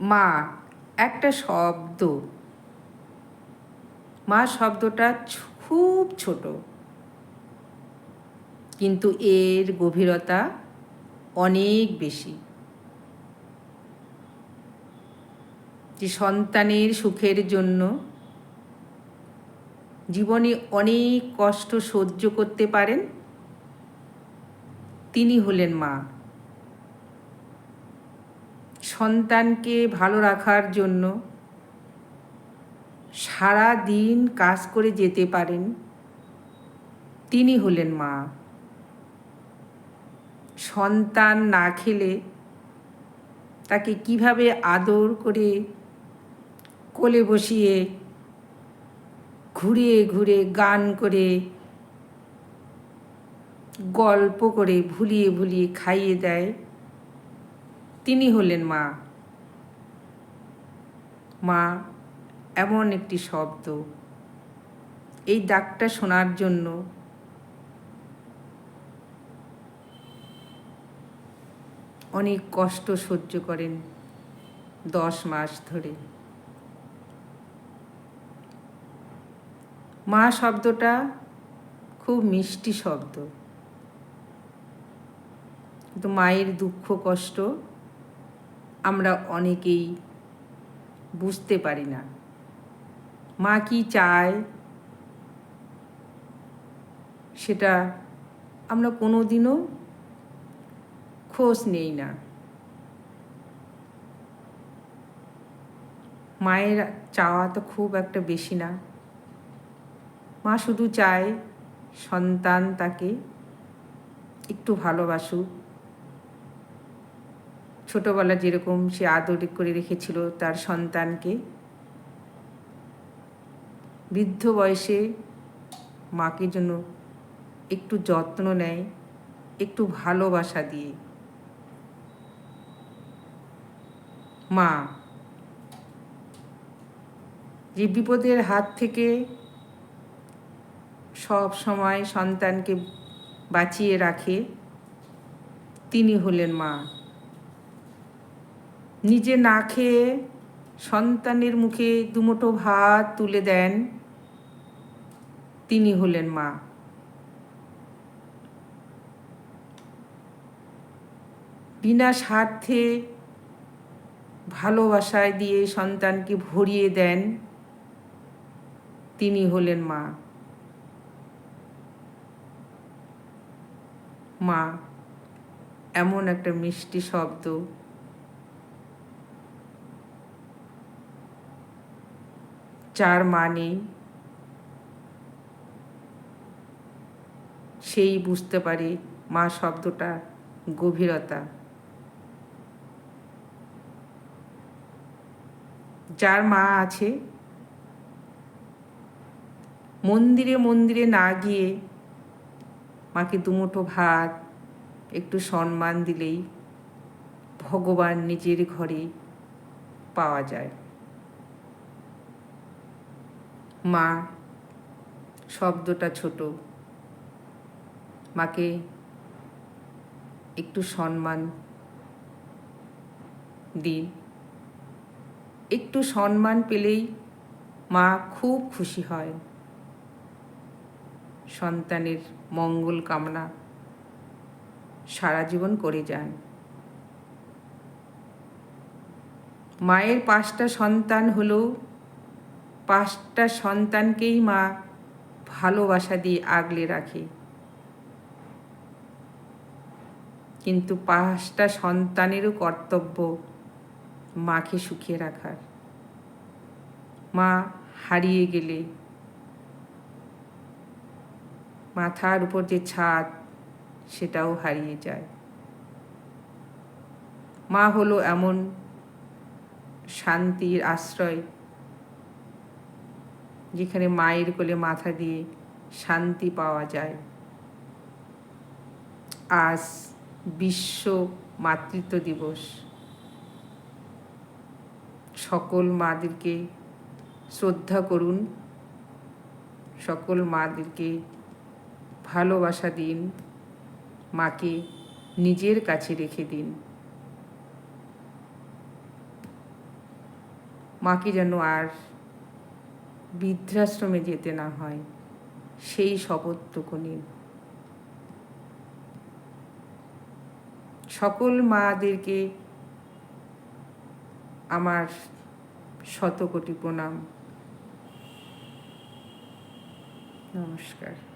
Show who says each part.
Speaker 1: মা, একটা শব্দ। মা শব্দটা খুব ছোট। কিন্তু এর গভীরতা অনেক বেশি। যে সন্তানের সুখের জন্য জীবনে অনেক কষ্ট সহ্য করতে পারেন, তিনি হলেন মা। সন্তানকে ভালো রাখার জন্য সারা দিন কাজ করে যেতে পারেন। তিনি হলেন মা। সন্তান না খেলে তাকে কীভাবে আদর করে কোলে বসিয়ে ঘুরে ঘুরে গান করে গল্প করে ভুলিয়ে ভুলিয়ে খাইয়ে দেয়? তিনি হলেন মা। মা এমন একটি শব্দ। এই ডাকটা শোনার জন্য অনেক কষ্ট সহ্য করেন দশ মাস ধরে। মা শব্দটা খুব মিষ্টি শব্দ। কিন্তু মায়ের দুঃখ কষ্ট আমরা অনেকেই বুঝতে পারি না। মা কি চায়? সেটা আমরা কোনো দিনও খোঁজ নেই না। মায়ের চাওয়া তো খুব একটা বেশি না। মা শুধু চায় সন্তান তাকে একটু ভালোবাসুক। ছোটোবেলা যেরকম সে আদর করে রেখেছিল তার সন্তানকে, বৃদ্ধ বয়সে মাকে জন্য একটু যত্ন নেয়, একটু ভালোবাসা দিয়ে। মা, যে বিপদের হাত থেকে সব সময় সন্তানকে বাঁচিয়ে রাখে, তিনি হলেন মা। নিজে না খেয়ে সন্তানের মুখে দুমুঠো ভাত তুলে দেন, তিনি হলেন মা। বিনা স্বার্থে ভালোবাসায় দিয়ে সন্তানকে ভরিয়ে দেন, তিনি হলেন মা। মা, এমন একটা মিষ্টি শব্দ যার মানে সেই বুঝতে পারে মা শব্দটা গভীরতা। যার মা আছে, মন্দিরে মন্দিরে না গিয়ে মাকে দুমুঠো ভাত, একটু সম্মান দিলেই ভগবান নিজের ঘরে পাওয়া যায়। মা, শব্দটা ছোট। মাকে একটু সম্মান দিন। একটু সম্মান পেলেই মা খুব খুশি হয়। সন্তানের মঙ্গল কামনা সারা জীবন করে যান। মায়ের পাঁচটা সন্তান হলেও পাঁচটা সন্তানকেই মা ভালোবাসা দিয়ে আগলে রাখে। কিন্তু পাঁচটা সন্তানেরও কর্তব্য মাকে সুখে রাখার। মা হারিয়ে গেলে মাথার উপর যে ছাদ, সেটাও হারিয়ে যায়। মা হলো এমন শান্তির আশ্রয় যেখানে মায়ের কোলে মাথা দিয়ে শান্তি পাওয়া যায়। আজ বিশ্ব মাতৃত্ব দিবস। সকল মাদেরকে শ্রদ্ধা করুন। সকল মাদেরকে ভালোবাসা দিন। মাকে নিজের কাছে রেখে দিন। মাকে যেন আর বৃদ্ধাশ্রমে যেতে না হয় সেই শপথটুকু নিন। সকল মাদেরকে আমার শতকোটি প্রণাম। নমস্কার।